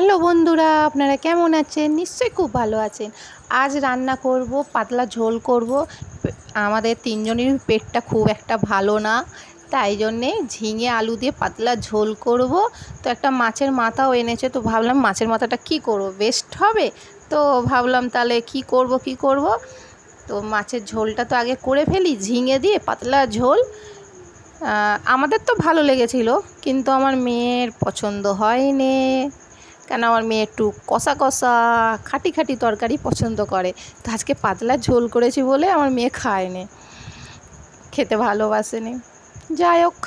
Hello বন্ধুরা, আপনারা কেমন আছেন? নিশ্চয়ই খুব ভালো আছেন। আজ রান্না করব, পাতলা ঝোল করব। আমাদের তিনজনের পেটটা খুব একটা ভালো না, তাই জন্যে ঝিঙে আলু দিয়ে পাতলা ঝোল করব। তো একটা মাছের মাথাও এনেছে, তো ভাবলাম মাছের মাথাটা কি করব? বেস্ট হবে? তো ভাবলাম তাহলে কি করব কি করব? তো মাছের ঝোলটা তো আগে করে ফেলি, ঝিঙে দিয়ে পাতলা ঝোল। আমাদের তো ভালো লেগেছিল, কিন্তু আমার মেয়ের পছন্দ হয়নি। কেন আমার মেয়ে একটু কষা কষা, খাটি খাটি তরকারি পছন্দ করে। তো আজকে পাতলা ঝোল করেছি বলে আমার মেয়ে খায়নি, খেতে ভালোবাসেনি। যাই হোক,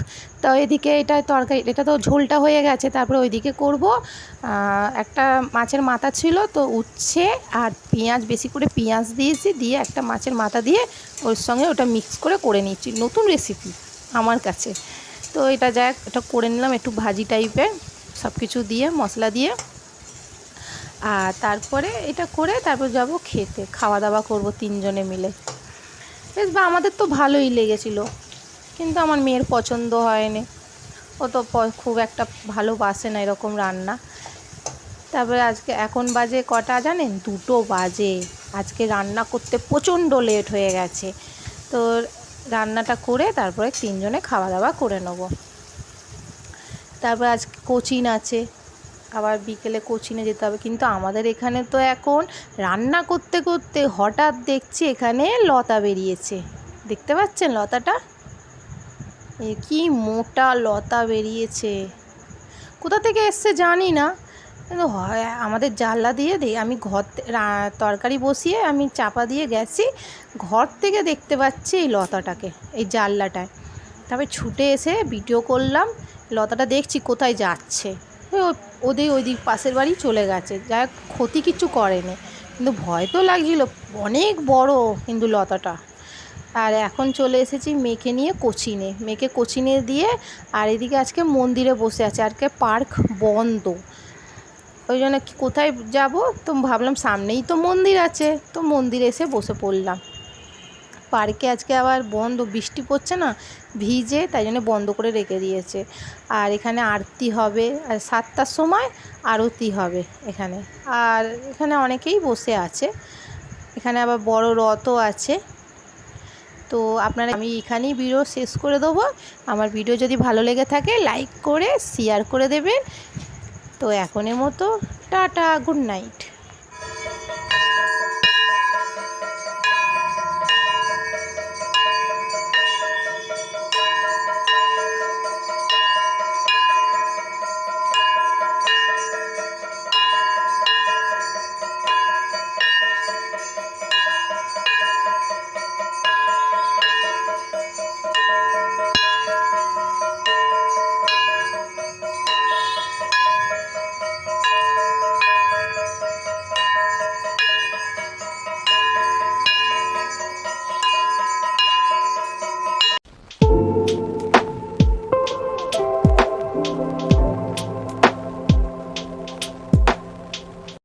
তো এদিকে এটা তরকারি, এটা তো ঝোলটা হয়ে গেছে, তারপরে ওইদিকে করব। একটা মাছের মাথা ছিল, তো উচ্ছে আর পেঁয়াজ, বেশি করে পেঁয়াজ দিয়েছি, দিয়ে একটা মাছের মাথা দিয়ে ওর সঙ্গে ওটা মিক্স করে করে নিচ্ছি, নতুন রেসিপি আমার কাছে। তো এটা যাক এটা করে নিলাম একটু ভাজি টাইপের সব কিছু দিয়ে, মশলা দিয়ে। আর তারপরে এটা করে তারপর যাব খেতে খাওয়া দাওয়া করব তিনজনে মিলে। বেশ, বা আমাদের তো ভালোই লেগেছিল, কিন্তু আমার মেয়ের পছন্দ হয়নি। ও তো খুব একটা ভালোবাসে না এরকম রান্না। তারপরে আজকে এখন বাজে কটা জানেন? দুটো বাজে। আজকে রান্না করতে প্রচণ্ড লেট হয়ে গেছে। তো রান্নাটা করে তারপরে তিনজনে খাওয়া দাওয়া করে নেব। তারপর আজকে কোচিন আছে। আবার বিকেলে কোচিনে যেতে হবে। কিন্তু আমাদের এখানে তো এখন রান্না করতে করতে হঠাৎ দেখছি এখানে লতা বেরিয়েছে। দেখতে পাচ্ছেন লতাটা? কি মোটা লতা বেরিয়েছে। কোথা থেকে এসছে জানি না। কিন্তু আমাদের জানলা দিয়ে দে, আমি ঘর তরকারি বসিয়ে আমি চাপা দিয়ে গেছি। ঘর থেকে দেখতে পাচ্ছি এই লতাটাকে, এই জানলাটায়। তারপরে ছুটে এসে ভিডিও করলাম, লতাটা দেখছি কোথায় যাচ্ছে। ওদের ওই দিক পাশের বাড়ি চলে গেছে। যা ক্ষতি কিছু করেনি। কিন্তু ভয় তো লাগছিল। অনেক বড় কিন্তু লতাটা। আর এখন চলে এসেছি মেয়েকে নিয়ে কোচিনে। মেয়েকে কোচিনে দিয়ে আর এদিকে আজকে মন্দিরে বসে আছে। আজকে পার্ক বন্ধ। ওই জন্য কোথায় যাব? তো ভাবলাম সামনেই তো মন্দির আছে। তো মন্দিরে এসে বসে পড়লাম। পার্কে আজকে আবার বন্ধ, বৃষ্টি পড়ছে না, ভিজে তাই জন্য বন্ধ করে রেখে দিয়েছে। আর এখানে আরতি হবে, আর সাতটার সময় আরতি হবে এখানে। আর এখানে অনেকেই বসে আছে। এখানে আবার বড় রথও আছে। তো আপনারা, আমি এখানেই ভিডিও শেষ করে দেবো। আমার ভিডিও যদি ভালো লেগে থাকে লাইক করে শেয়ার করে দেবেন। তো এখনের মতো, টাটা গুড নাইট